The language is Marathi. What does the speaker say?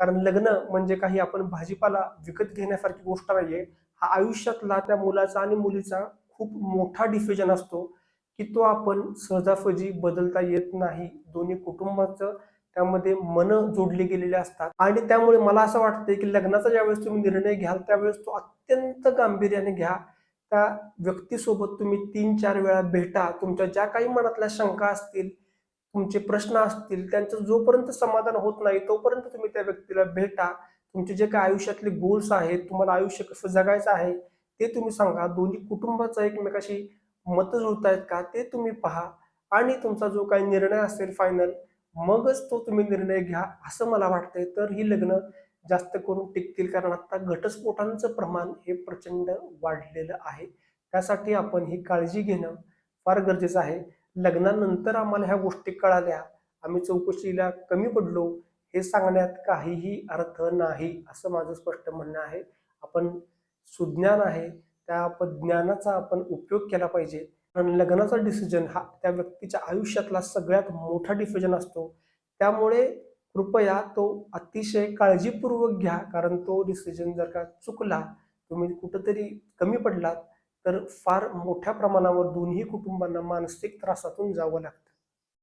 कारण लग्न म्हणजे काही आपण भाजीपाला विकत घेण्यासारखी गोष्ट नाहीये. हा आयुष्यातला त्या मुलाचा आणि मुलीचा खूप मोठा डिसिजन असतो की तो आपण सहजासहजी बदलता येत नाही. दोन्ही कुटुंबाचं त्यामध्ये मन जोडले गेलेले असतात. आणि त्यामुळे मला असं वाटतं की लग्नाचा ज्यावेळेस तुम्ही निर्णय घ्याल त्यावेळेस तो अत्यंत गांभीर्याने घ्या. त्या व्यक्तीसोबत तुम्ही तीन चार वेळा भेटा. तुमच्या ज्या काही मनातल्या शंका असतील तुमचे प्रश्न असतील त्यांचं जोपर्यंत समाधान होत नाही तोपर्यंत तुम्ही त्या व्यक्तीला भेटा. तुमचे जे काही आयुष्यातले गोल्स आहेत तुम्हाला आयुष्य कसं जगायचं आहे ते तुम्ही सांगा. दोन्ही कुटुंबाचं एकमेकाशी मतं आहेत का ते तुम्ही पहा. आणि तुमचा जो काही निर्णय असेल फायनल मगच तो तुम्ही निर्णय घ्या असं मला वाटतंय. तर ही लग्न जास्त करून टिकतील कारण आता घटस्फोटांचं प्रमाण हे प्रचंड वाढलेलं आहे. त्यासाठी आपण ही काळजी घेणं फार गरजेचं आहे. लग्नानंतर आम्हाला ह्या गोष्टी कळाल्या. आम्ही चौकशीला कमी पडलो. हे सांगण्यात काहीही अर्थ नाही असं माझं स्पष्ट म्हणणं आहे. आपण सुज्ञान आहे. त्या ज्ञानाचा आपण उपयोग केला पाहिजे. कारण लग्नाचा डिसिजन हा त्या व्यक्तीच्या आयुष्यातला सगळ्यात मोठा डिसिजन असतो. त्यामुळे कृपया तो अतिशय काळजीपूर्वक घ्या. कारण तो डिसिजन जर का चुकला तुम्ही कुठंतरी कमी पडलात तर फार मोठ्या प्रमाणावर दोन्ही कुटुंबांना मानसिक त्रासातून जावं लागतं.